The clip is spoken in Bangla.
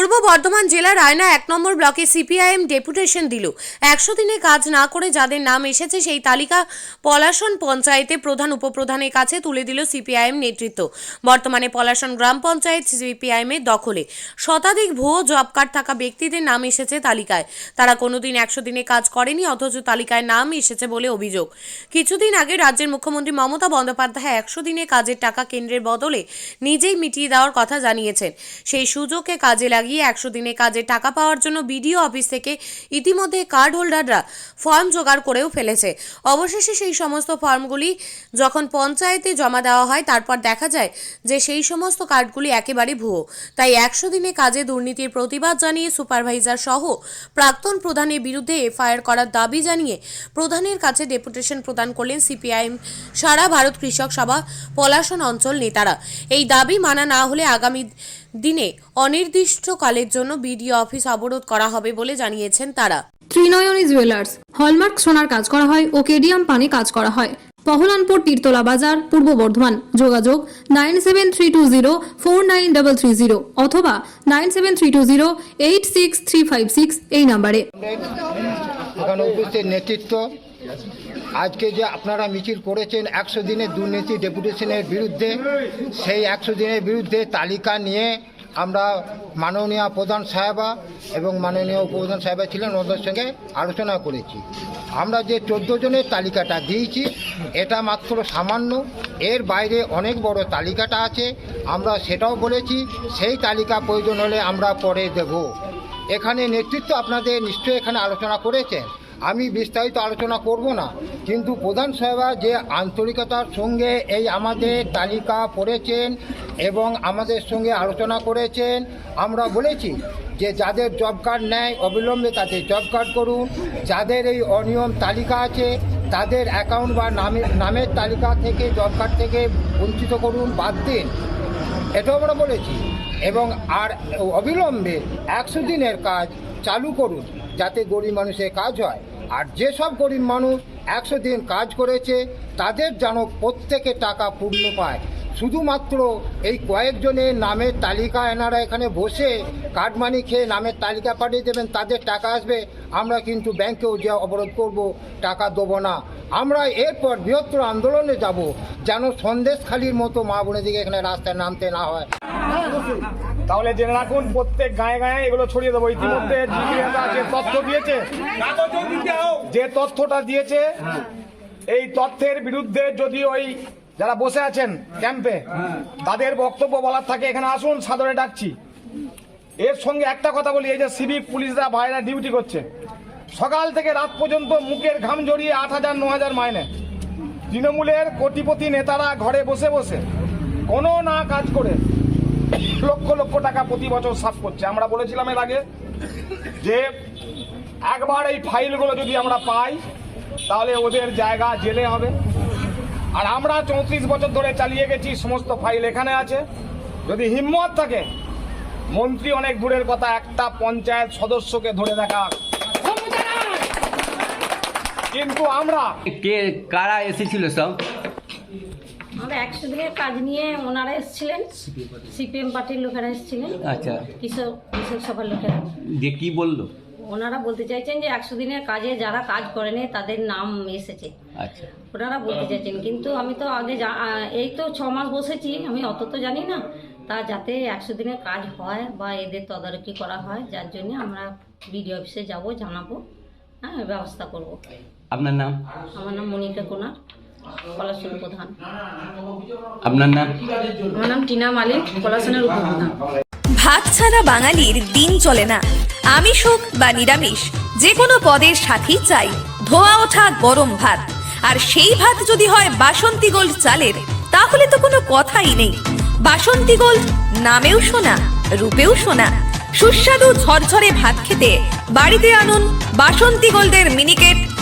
পূর্ব বর্ধমান জেলার রায়না এক নম্বর ব্লকে সিপিআইএম ডেপুটেশন দিল। একশো দিনে কাজ না করে যাদের নাম এসেছে সেই তালিকা পলাশন পঞ্চায়েতে প্রধান উপপ্রধানের কাছে তুলে দিল সিপিআইএম নেতৃত্ব। বর্তমানে পলাশন গ্রাম পঞ্চায়েত সিপিআইএম এর দখলে। শতাধিক ভুয়ো জব কার্ড থাকা ব্যক্তিদের নাম এসেছে তালিকায়। তারা কোনোদিন একশো দিনে কাজ করেনি, অথচ তালিকায় নাম এসেছে বলে অভিযোগ। কিছুদিন আগে রাজ্যের মুখ্যমন্ত্রী মমতা বন্দ্যোপাধ্যায় একশো দিনে কাজের টাকা কেন্দ্রের বদলে নিজেই মিটিয়ে দেওয়ার কথা জানিয়েছেন। সেই সুযোগকে কাজে লাগিয়ে একশো দিনে কাজে টাকা পাওয়ার জন্য বিডিও অফিস থেকে ইতিমধ্যে কার্ড হোল্ডাররা ফর্ম জোগাড় করেও ফেলেছে। অবশেষে সেই সমস্ত ফর্মগুলি যখন পঞ্চায়েতে জমা দেওয়া হয়, তারপর দেখা যায় যে সেই সমস্ত কার্ডগুলি একেবারে ভুয়ো। তাই একশো দিনে কাজে দুর্নীতির প্রতিবাদ জানিয়ে সুপারভাইজার সহ প্রাক্তন প্রধানের বিরুদ্ধে এফআইআর করার দাবি জানিয়ে প্রধানের কাছে ডেপুটেশন প্রদান করলেন সিপিআইএম সারা ভারত কৃষক সভা, পলাশন অঞ্চল নেতারা। এই দাবি মানা না হলে আগামী দিনে অনির্দিষ্টকালের জন্য বিডিও অফিস অবরোধ করা হবে বলে জানিয়েছেন তারা। ত্রিনয়নী জুয়েলার্স হলমার্ক সোনার কাজ করা হয় ও কেডিয়াম পানি কাজ করা হয়। পহলানপুর তীরতলা বাজার পূর্ব বর্ধমান। যোগাযোগ nine seven three two zero four nine double three zero অথবা nine seven three two zero eight six three five six এই নাম্বারে। এখানে উপস্থিত নেতৃত্ব আজকে যে আপনারা মিছিল করেছেন, একশো দিনের দুর্নীতি ডেপুটেশনের বিরুদ্ধে, সেই একশো দিনের বিরুদ্ধে তালিকা নিয়ে আমরা মাননীয় প্রধান সাহেবা এবং মাননীয় উপপ্রধান সাহেবা ছিলেন ওদের সঙ্গে আলোচনা করেছি। আমরা যে চোদ্দ জনের তালিকাটা দিয়েছি, এটা মাত্র সামান্য। এর বাইরে অনেক বড় তালিকাটা আছে, আমরা সেটাও বলেছি, সেই তালিকা প্রয়োজন হলে আমরা পরে দেব। এখানে নেতৃত্ব আপনাদের নিশ্চয়ই এখানে আলোচনা করেছেন। আমি বিস্তারিত আলোচনা করব না। কিন্তু প্রধান সাহেবা যে আন্তরিকতার সঙ্গে এই আমাদের তালিকা পড়েছেন এবং আমাদের সঙ্গে আলোচনা করেছেন, আমরা বলেছি যে যাদের জব কার্ড নেয় অবিলম্বে তাদের জব কার্ড করুন। যাদের এই অনিয়ম তালিকা আছে, তাদের অ্যাকাউন্ট বা নামের নামের তালিকা থেকে জব কার্ড থেকে বঞ্চিত করুন, বাদ দিন। এটাও আমরা বলেছি। এবং আর অবিলম্বে একশো দিনের কাজ চালু করুন, যাতে গরিব মানুষের কাজ হয়। আর যেসব গরিব মানুষ একশো দিন কাজ করেছে, তাদের যেন প্রত্যেকে টাকা পূর্ণ পায়। শুধুমাত্র এই কয়েকজনের নামের তালিকা এনারা এখানে বসে কাটমানি খেয়ে নামের তালিকা পাঠিয়ে দেবেন, তাদের টাকা আসবে। আমরা কিন্তু ব্যাংকেও যে অবরোধ করব, টাকা দেবো না। আমরা এরপর বৃহত্তর আন্দোলনে যাব, যেন সন্দেশখালির মতো মা বোনেদিকে এখানে রাস্তায় নামতে না হয়। তাহলে জেনে রাখুন প্রত্যেক গায়ে গায়ে এগুলো ছড়িয়ে দেবো। ইতিমধ্যে জিপিএসা যে তথ্য দিয়েছে যে তথ্যটা দিয়েছে এই তথ্যের বিরুদ্ধে যদি ওই যারা বসে আছেন ক্যাম্পে তাদের বক্তব্য বলার থাকে এখানে আসুন সাদরে ডাকছি। এর সঙ্গে একটা কথা বলি এই যে সিভিক পুলিশরা ভাইরা ডিউটি করছে। সকাল থেকে রাত পর্যন্ত মুখের ঘাম জড়িয়ে আট হাজার ন হাজার মাইনে। তৃণমূলের কোটিপতি নেতারা ঘরে বসে বসে কোনো না কাজ করে লক্ষ লক্ষ টাকা প্রতি বছর সাফ করছে। আমরা বলেছিলাম এর আগে যে একবার এই ফাইলগুলো যদি আমরা পাই, তাহলে ওদের জায়গা জেলে হবে। আর আমরা চৌত্রিশ বছর ধরে চালিয়ে গেছি, সমস্ত ফাইল এখানে আছে। যদি হিম্মত থাকে, মন্ত্রী অনেক দূরের কথা, একটা পঞ্চায়েত সদস্যকে ধরে দেখা। কিন্তু আমরা কে, কারা এসেছিল সব? আমরা একশো দিনের কাজ নিয়ে ওনারা এসেছিলেন। সিপিএম পার্টির লোকেরা এসেছিলেন। আচ্ছা। কৃষক কৃষক সভার লোকেরা। যে কি বলল? ওনারা বলতে চাইছেন যে একশো দিনের কাজে যারা কাজ করেনি তাদের নাম এসেছে। আচ্ছা। ওনারা বলতে চাইছেন কিন্তু আমি তো আগে এই তো ছ মাস বসেছি আমি অত তো জানি না। তা যাতে একশো দিনের কাজ হয় বা এদের তদারকি করা হয় যার জন্য আমরা বিডিও অফিসে যাব জানাব। হ্যাঁ ব্যবস্থা করব। আপনার নাম? আমার নাম মনিকা কোনার পলাশন প্রধান আপনার নাম? আমার নাম টিনা মালিক পলাশনের উপপ্রধান। ভাত ছাড়া বাঙালির দিন চলে না। আমিষ হোক বা নিরামিষ যে কোনো পদের সাথেই চাই। ধোয়া ওঠা গরম ভাত। আর সেই ভাত যদি হয় বাসন্তী গোল্ড চালের তাহলে তো কোনো কথাই নেই। বাসন্তী গোল্ড নামেও শোনা রূপেও শোনা সুস্বাদু ঝরঝরে ভাত খেতে বাড়িতে আনুন বাসন্তী গোল্ডের মিনিকেট